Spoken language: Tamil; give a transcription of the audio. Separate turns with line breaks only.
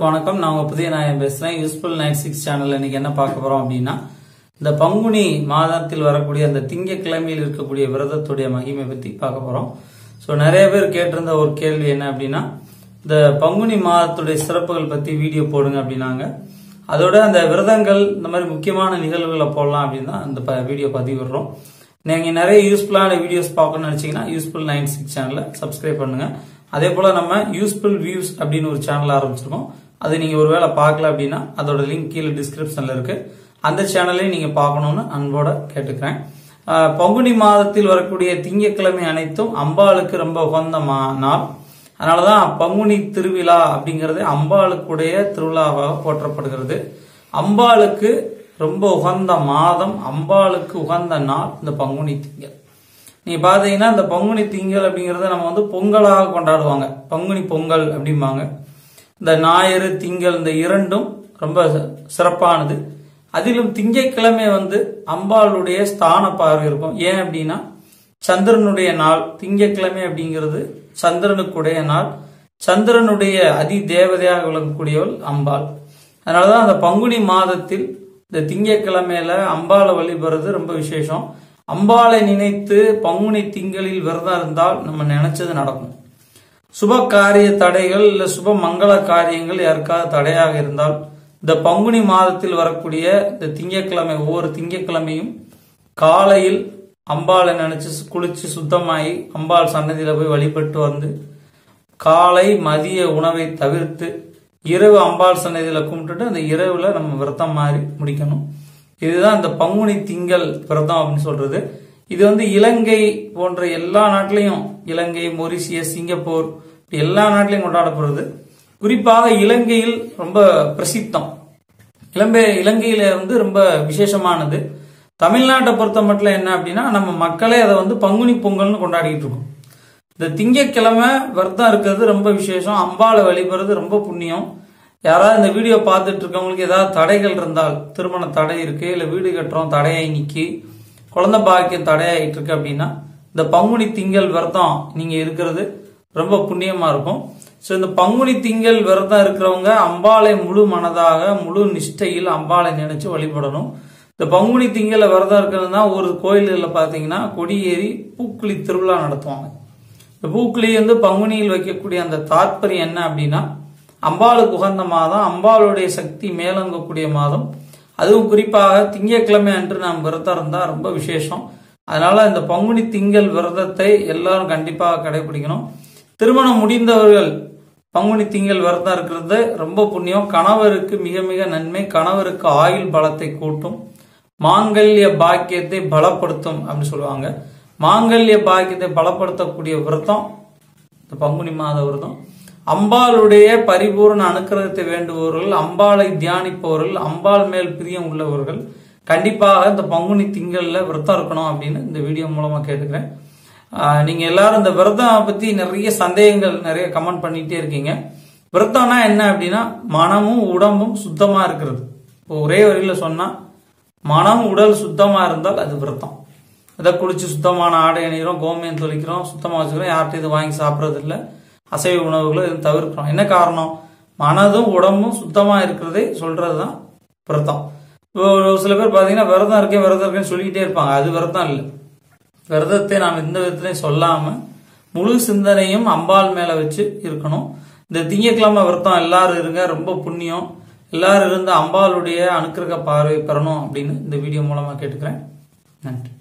எல்லாருக்கும் வணக்கம். நான் உங்க புதிய நாயன் பேசுறேன். யூஸ்ஃபுல் நைன் சிக்ஸ் சேனல் இன்னைக்கு என்ன பார்க்க போறோம் அப்படின்னா இந்த பங்குனி மாதத்தில் வரக்கூடிய அந்த திங்கட்கிழமையில் இருக்கக்கூடிய விரதத்துடைய மகிமை பத்தி பார்க்க போறோம். ஸோ நிறைய பேர் கேட்டிருந்த ஒரு கேள்வி என்ன அப்படின்னா இந்த பங்குனி மாதத்துடைய சிறப்புகள் பத்தி வீடியோ போடுங்க அப்படின்னாங்க. அதோட அந்த விரதங்கள் இந்த மாதிரி முக்கியமான நிகழ்வுகளை போடலாம் அப்படின்னு அந்த ப- வீடியோ பதிவிடுறோம். நீங்கள் நிறைய யூஸ்ஃபுல்லான வீடியோஸ் பார்க்கணும்னு நினச்சிங்கன்னா யூஸ்ஃபுல் நைன் சிக்ஸ் சேனலை சப்ஸ்கிரைப் பண்ணுங்க. அதே போல நம்ம யூஸ்ஃபுல் வியூஸ் அப்படின்னு ஒரு சேனல் ஆரம்பிச்சிருக்கோம். அது நீங்க ஒருவேளை பார்க்கல அப்படின்னா அதோட லிங்க் கீழே டிஸ்கிரிப்ஷன்ல இருக்கு. அந்த சேனலையும் நீங்க பார்க்கணும்னு அன்போட கேட்டுக்கிறேன். பங்குனி மாதத்தில் வரக்கூடிய திங்கட்கிழமை அனைத்தும் அம்பாளுக்கு ரொம்ப உகந்த மா- நாள் அதனாலதான் பங்குனி திருவிழா அப்படிங்கிறது அம்பாளுக்குடைய திருவிழாவாக போற்றப்படுகிறது. அம்பாளுக்கு ரொம்ப உகந்த மாதம் அம்பாளுக்கு உகந்த நாள் இந்த பங்குனி திங்கள். நீங்க பாத்தீங்கன்னா இந்த பங்குனி திங்கள் அப்படிங்கறத நம்ம வந்து பொங்கலாக கொண்டாடுவாங்க. பங்குனி பொங்கல் அப்படிம்பாங்க. இந்த ஞாயிறு திங்கள் இந்த இரண்டும் ரொம்ப சிறப்பானது. அதிலும் திங்கட்கிழமை வந்து அம்பாளுடைய ஸ்தான பார்வை இருக்கும். ஏன் அப்படின்னா சந்திரனுடைய நாள் திங்கட்கிழமை அப்படிங்கிறது சந்திரனுக்குடைய நாள். சந்திரனுடைய அதி தேவதையாக விளங்கக்கூடியவள் அம்பாள். அதனாலதான் அந்த பங்குனி மாதத்தில் இந்த திங்கட்கிழமையில அம்பாளை வழிபடுறது ரொம்ப விசேஷம். அம்பாளை நினைத்து பங்குனி திங்களில் விரதம் இருந்தால் நம்ம நினைச்சது நடக்கும். சுப காரிய தடைகள் இல்ல சுப மங்கள காரியங்கள் யாருக்காவது தடையாக இருந்தால் இந்த பங்குனி மாதத்தில் வரக்கூடிய இந்த திங்கக்கிழமை ஒவ்வொரு திங்கக்கிழமையும் காலையில் அம்பாளை நினைச்சு குளிச்சு சுத்தமாகி அம்பாள் சன்னதியில போய் வழிபட்டு வந்து காலை மதிய உணவை தவிர்த்து இரவு அம்பாள் சன்னதியில கும்பிட்டுட்டு அந்த இரவுல நம்ம விரதம் மாறி முடிக்கணும். இதுதான் இந்த பங்குனி திங்கள் விரதம் அப்படின்னு சொல்றது. இது வந்து இலங்கை போன்ற எல்லா நாட்டிலையும் இலங்கை மொரிசியஸ் சிங்கப்பூர் எல்லா நாட்டிலையும் கொண்டாடப்படுறது குறிப்பாக இலங்கையில் ரொம்ப பிரசித்தம். இலங்கை இலங்கையில வந்து ரொம்ப விசேஷமானது. தமிழ்நாட்டை பொறுத்த மட்டும் என்ன அப்படின்னா நம்ம மக்களே அதை வந்து பங்குனி பொங்கல்னு கொண்டாடிக்கிட்டு இருக்கோம். இந்த திங்கக்கிழமை விரதம் இருக்கிறது ரொம்ப விசேஷம். அம்பாளை வழிபடுறது ரொம்ப புண்ணியம். யாராவது இந்த வீடியோ பார்த்துட்டு இருக்கவங்களுக்கு ஏதாவது தடைகள் இருந்தால் திருமண தடை இருக்கு இல்லை வீடு கட்டுறோம் தடையை நிக்கி குழந்தை பாக்கியம் தடையாயிட்டு இருக்கு அப்படின்னா இந்த பங்குனி திங்கள் விரதம் நீங்க இருக்கிறது ரொம்ப புண்ணியமா இருக்கும். ஸோ இந்த பங்குனி திங்கள் விரதம் இருக்கிறவங்க அம்பாளை முழு மனதாக முழு நிஷ்டையில் அம்பாளை நினைச்சு வழிபடணும். இந்த பங்குனி திங்கள விரதம் இருக்கிறதுனா ஒரு கோயில்களில் பார்த்தீங்கன்னா கொடியேறி பூக்குழி திருவிழா நடத்துவாங்க. இந்த பூக்குழி வந்து பங்குனியில் வைக்கக்கூடிய அந்த தாற்பயம் என்ன அப்படின்னா அம்பாளுக்கு உகந்த மாதம் அம்பாளுடைய சக்தி மேலோங்கக்கூடிய மாதம் அதுவும் குறிப்பாக திங்கட்கிழமை அன்று நாம் விரதம் இருந்தால் ரொம்ப விசேஷம். அதனால இந்த பங்குனி திங்கள் விரதத்தை எல்லாரும் கண்டிப்பாக கடைபிடிக்கணும். திருமணம் முடிந்தவர்கள் பங்குனி திங்கள் விரதம் இருக்கிறது ரொம்ப புண்ணியம். கணவருக்கு மிக மிக நன்மை. கணவருக்கு ஆயுள் பலத்தை கூட்டும். மாங்கல்ய பாக்கியத்தை பலப்படுத்தும் அப்படின்னு சொல்லுவாங்க. மாங்கல்ய பாக்கியத்தை பலப்படுத்தக்கூடிய விரதம் இந்த பங்குனி மாத விரதம். அம்பாளுடைய பரிபூர்ண அனுக்கிரகத்தை வேண்டுபவர்கள் அம்பாளை தியானிப்பவர்கள் அம்பாள் மேல் பிரியம் உள்ளவர்கள் கண்டிப்பாக இந்த பங்குனி திங்கள்ல விரதம் இருக்கணும் அப்படின்னு இந்த வீடியோ மூலமா கேட்டுக்கிறேன். நீங்க எல்லாரும் இந்த விரதம் பத்தி நிறைய சந்தேகங்கள் நிறைய கமெண்ட் பண்ணிட்டே இருக்கீங்க. விரதம்னா என்ன அப்படின்னா மனமும் உடம்பும் சுத்தமா இருக்கிறது. இப்போ ஒரே வரியில சொன்னா மனம் உடல் சுத்தமா இருந்தால் அது விரதம். இதை குளிச்சு சுத்தமான ஆடை அணிகிறோம் கோமியம் தொளிக்கிறோம் சுத்தமா வச்சுக்கிறோம் யார்கிட்ட இது வாங்கி சாப்பிட்றது இல்லை அசைவ உணவுகளை இதை தவிர்க்கிறோம் என்ன காரணம்? மனதும் உடம்பும் சுத்தமா இருக்கிறதே சொல்றதுதான் விரதம். இப்போ ஒரு சில பேர் பாத்தீங்கன்னா விரதம் இருக்கேன் விரதம் இருக்கேன்னு சொல்லிக்கிட்டே இருப்பாங்க. அது விரதம் இல்லை. விரதத்தை நாம் எந்த விதத்திலையும் சொல்லாம முழு சிந்தனையும் அம்பாள் மேல வச்சு இருக்கணும். இந்த திங்கட்கிழமை விரதம் எல்லாரும் இருங்க ரொம்ப புண்ணியம். எல்லாரும் இருந்து அம்பாளுடைய அனுக்கிரக பார்வை பெறணும் அப்படின்னு இந்த வீடியோ மூலமா கேட்டுக்கிறேன். நன்றி.